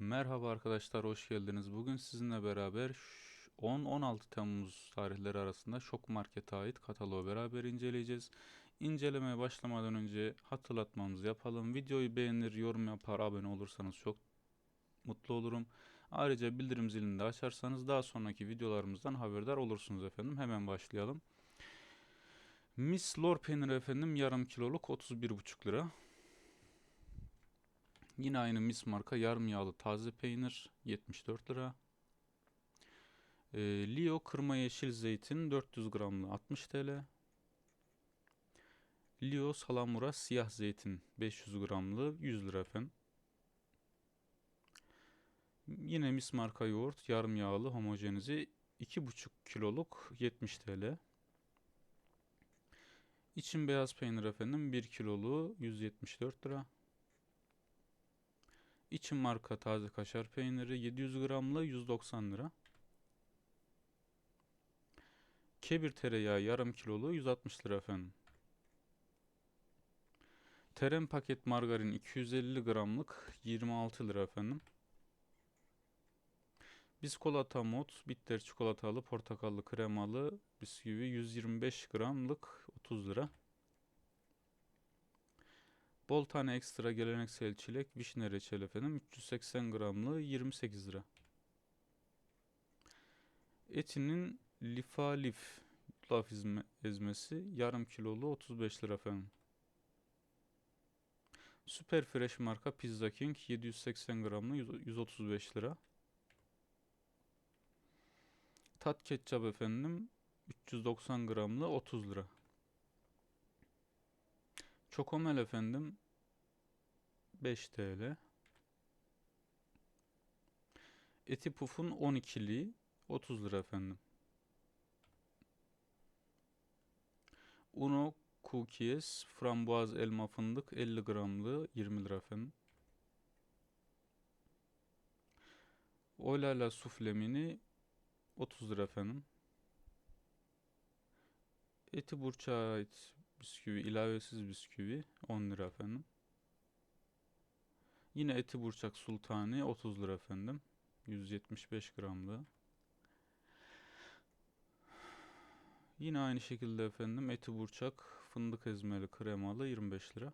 Merhaba arkadaşlar, hoş geldiniz. Bugün sizinle beraber 10-16 Temmuz tarihleri arasında Şok Market'e ait kataloğu beraber inceleyeceğiz. İncelemeye başlamadan önce hatırlatmamızı yapalım. Videoyu beğenir, yorum yapar, abone olursanız çok mutlu olurum. Ayrıca bildirim zilini de açarsanız daha sonraki videolarımızdan haberdar olursunuz efendim. Hemen başlayalım. Miss Lor peyniri efendim yarım kiloluk 31,5 lira. Yine aynı Miss marka yarım yağlı taze peynir 74 lira. Ee, Leo kırma yeşil zeytin 400 gramlı 60 TL. Leo salamura siyah zeytin 500 gramlı 100 lira efendim. Yine Miss marka yoğurt yarım yağlı homojenize 2,5 kiloluk 70 TL. İçin beyaz peynir efendim 1 kilolu 174 lira. İçin marka taze kaşar peyniri 700 gramlı 190 lira. Kebir tereyağı yarım kilolu 160 lira efendim. Terem paket margarin 250 gramlık 26 lira efendim. Biskolata mod bitter çikolatalı portakallı kremalı bisküvi 125 gramlık 30 lira. Bol tane ekstra geleneksel çilek vişne reçel efendim 380 gramlı 28 lira. Etinin lifa lif laf ezme- ezmesi yarım kilolu 35 lira efendim. Super Fresh marka Pizza King 780 gramlı 100 135 lira. Tat ketçap efendim 390 gramlı 30 lira. Çokomel efendim 5 TL. Eti pufun 12'li 30 lira efendim. Uno cookies frambuaz elma fındık 50 gramlı 20 lira efendim. Oylala suflemini 30 lira efendim. Eti burçağa ait bisküvi, ilavesiz bisküvi 10 lira efendim. Yine eti burçak sultani 30 lira efendim. 175 gramlı. Yine aynı şekilde efendim eti burçak fındık ezmeli kremalı 25 lira.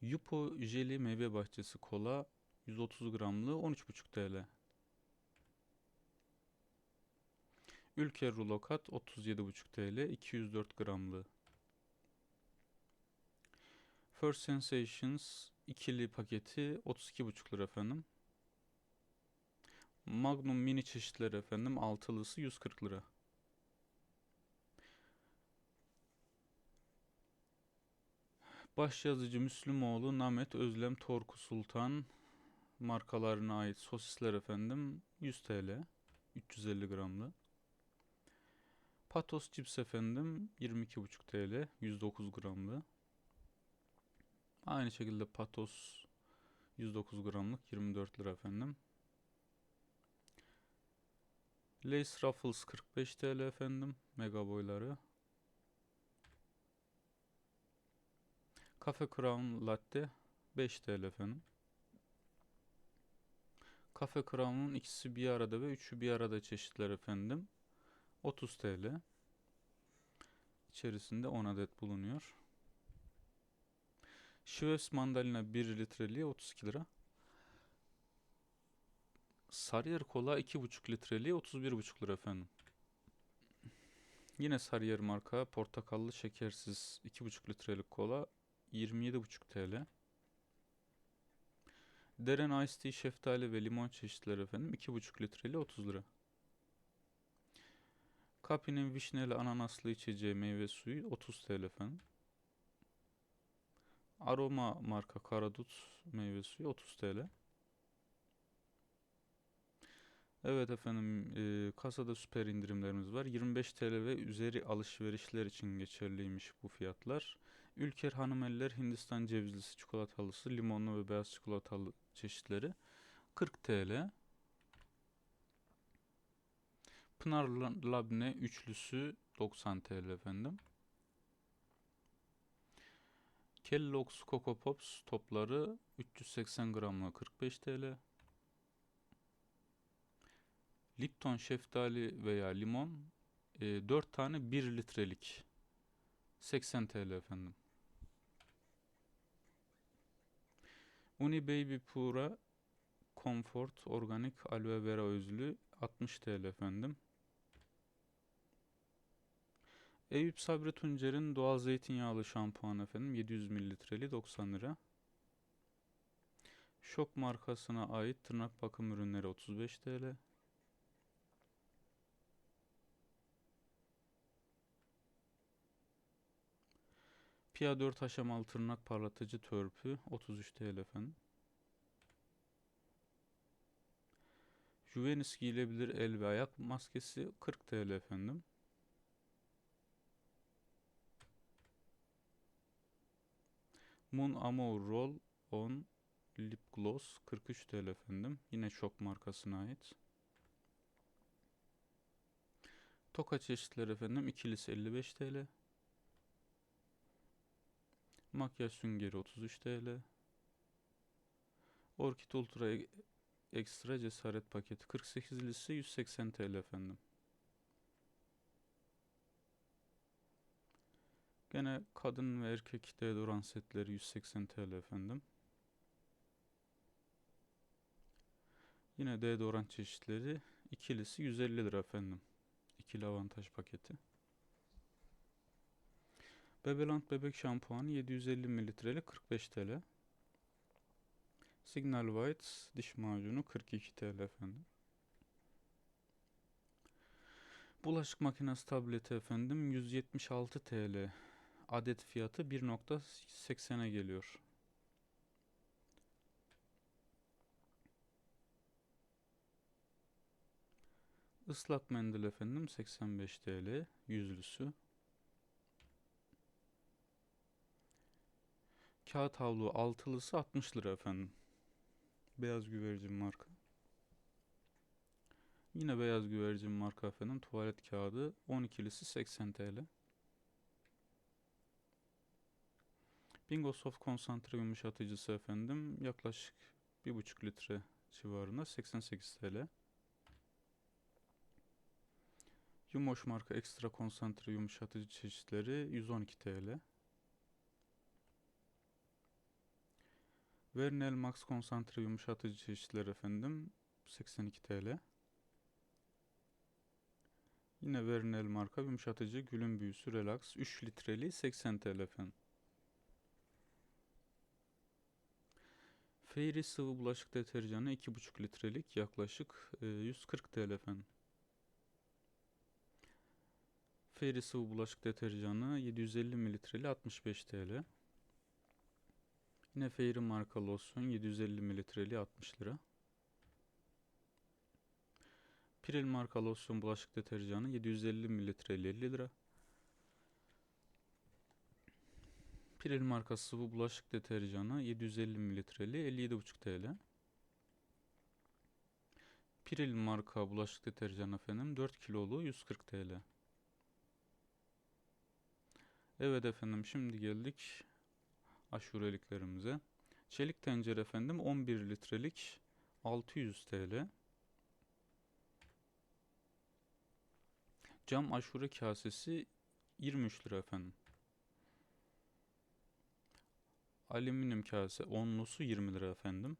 Yupo jeli meyve bahçesi kola 130 gramlı 13,5 TL. Ülker rulokat 37,5 TL 204 gramlı. First Sensations ikili paketi 32,5 lira efendim. Magnum mini çeşitleri efendim altılısı 140 lira. Başyazıcı Müslümoğlu, Namet, Özlem, Torku Sultan markalarına ait sosisler efendim 100 TL 350 gramlı. Patos cips efendim 22,5 TL 109 gramlı. Aynı şekilde patos 109 gramlık 24 lira efendim. Lace Ruffles 45 TL efendim. Mega boyları. Cafe Crown Latte 5 TL efendim. Cafe Crown'un ikisi bir arada ve üçü bir arada çeşitler efendim. 30 TL. İçerisinde 10 adet bulunuyor. Schweppes mandalina 1 litreliği 32 lira. Sarıyer kola 2,5 litreliği 31,5 lira efendim. Yine Sarıyer marka portakallı şekersiz 2,5 litrelik kola 27,5 TL. Deren Ice Tea şeftali ve limon çeşitleri efendim 2,5 litreli 30 lira. Kapi'nin vişneli ananaslı içeceği meyve suyu 30 TL efendim. Aroma marka karadut meyve suyu 30 TL. Evet efendim e, kasada süper indirimlerimiz var. 25 TL ve üzeri alışverişler için geçerliymiş bu fiyatlar. Ülker Hanımeliler Hindistan cevizlisi çikolatalısı, limonlu ve beyaz çikolatalı çeşitleri 40 TL. Pınar La- Labne üçlüsü 90 TL efendim. Kellogg's Coco Pops topları 380 gramla 45 TL. Lipton şeftali veya limon e, 4 tane 1 litrelik 80 TL efendim. Uni Baby Pura Comfort Organik Aloe Vera özlü 60 TL efendim. Eyüp Sabri Tuncer'in doğal zeytinyağlı şampuan efendim 700 mililitreli 90 lira. Şok markasına ait tırnak bakım ürünleri 35 TL. Pia 4 aşamalı tırnak parlatıcı törpü 33 TL efendim. Juvenis giyilebilir el ve ayak maskesi 40 TL efendim. Moon Amour Roll On Lip Gloss 43 TL efendim. Yine Şok markasına ait. Toka çeşitleri efendim. ikilisi 55 TL. Makyaj süngeri 33 TL. Orkid Ultra Ekstra cesaret paketi 48'lisi 180 TL efendim. Gene kadın ve erkek deodorant setleri 180 TL efendim. Yine deodorant çeşitleri ikilisi 150 lira efendim. İkili avantaj paketi. Bebeland bebek şampuanı 750 mililitreli 45 TL. Signal White diş macunu 42 TL efendim. Bulaşık makinesi tableti efendim 176 TL. Adet fiyatı 1.80'e geliyor. Islak mendil efendim 85 TL yüzlüsü. Kağıt havlu altılısı 60 lira efendim. Beyaz güvercin marka. Yine beyaz güvercin marka efendim. Tuvalet kağıdı 12'lisi 80 TL. Bingo Soft konsantre yumuşatıcısı efendim yaklaşık 1,5 litre civarında 88 TL. Yumoş marka ekstra konsantre yumuşatıcı çeşitleri 112 TL. Vernel Max konsantre yumuşatıcı çeşitleri efendim 82 TL. Yine Vernel marka yumuşatıcı gülün büyüsü relax 3 litreli 80 TL efendim. Fairy sıvı bulaşık deterjanı 2,5 litrelik yaklaşık e, 140 TL efendim. Fairy sıvı bulaşık deterjanı 750 mililitreli 65 TL. Yine Fairy marka losyon 750 mililitreli 60 lira. Piril marka losyon bulaşık deterjanı 750 mililitreli 50 lira. Piril marka sıvı bulaşık deterjanı 750 mililitreli 57,5 TL. Piril marka bulaşık deterjanı efendim 4 kilolu 140 TL. Evet efendim şimdi geldik aşureliklerimize. Çelik tencere efendim 11 litrelik 600 TL. Cam aşure kasesi 23 lira efendim. Alüminyum kase onlusu 20 lira efendim.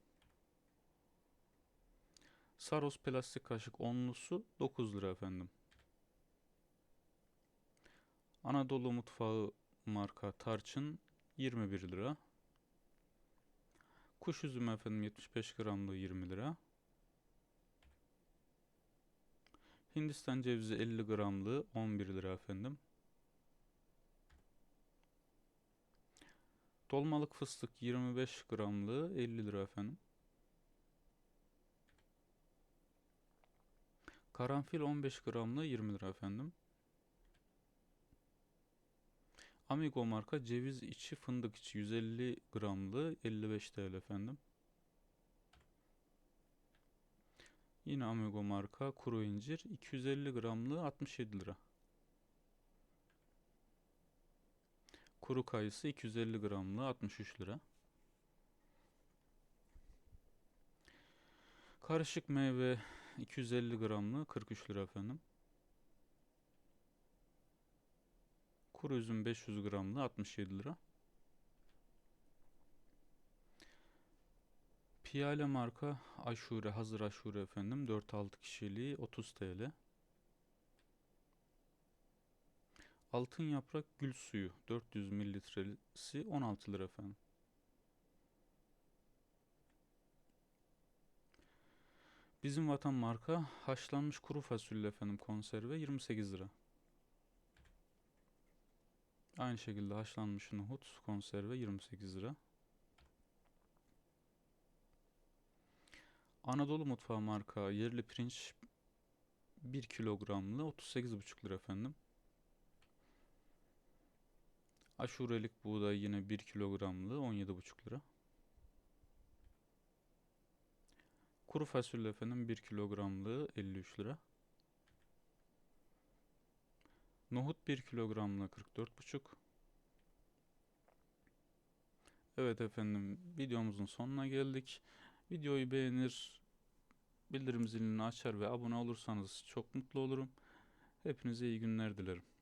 Saros plastik kaşık onlusu 9 lira efendim. Anadolu mutfağı marka tarçın 21 lira. Kuş üzümü efendim 75 gramlığı 20 lira. Hindistan cevizi 50 gramlığı 11 lira efendim. Dolmalık fıstık 25 gramlığı 50 lira efendim. Karanfil 15 gramlığı 20 lira efendim. Amigo marka ceviz içi fındık içi 150 gramlı 55 TL efendim. Yine Amigo marka kuru incir 250 gramlı 67 lira. Kuru kayısı 250 gramlı 63 lira. Karışık meyve 250 gramlı 43 lira efendim. Kuru üzüm 500 gramlı 67 lira. Piyale marka aşure hazır aşure efendim 4-6 kişiliği 30 TL. Altın yaprak gül suyu 400 mililitresi 16 lira efendim. Bizim vatan marka haşlanmış kuru fasulye efendim konserve 28 lira. Aynı şekilde haşlanmış nohut konserve 28 lira. Anadolu mutfağı marka yerli pirinç 1 kilogramlı 38,5 lira efendim. Aşurelik buğday yine 1 kilogramlı 17,5 lira. Kuru fasulye efendim 1 kilogramlı 53 lira. Nohut 1 kilogramlı 44,5. Evet efendim videomuzun sonuna geldik. Videoyu beğenir, bildirim zilini açar ve abone olursanız çok mutlu olurum. Hepinize iyi günler dilerim.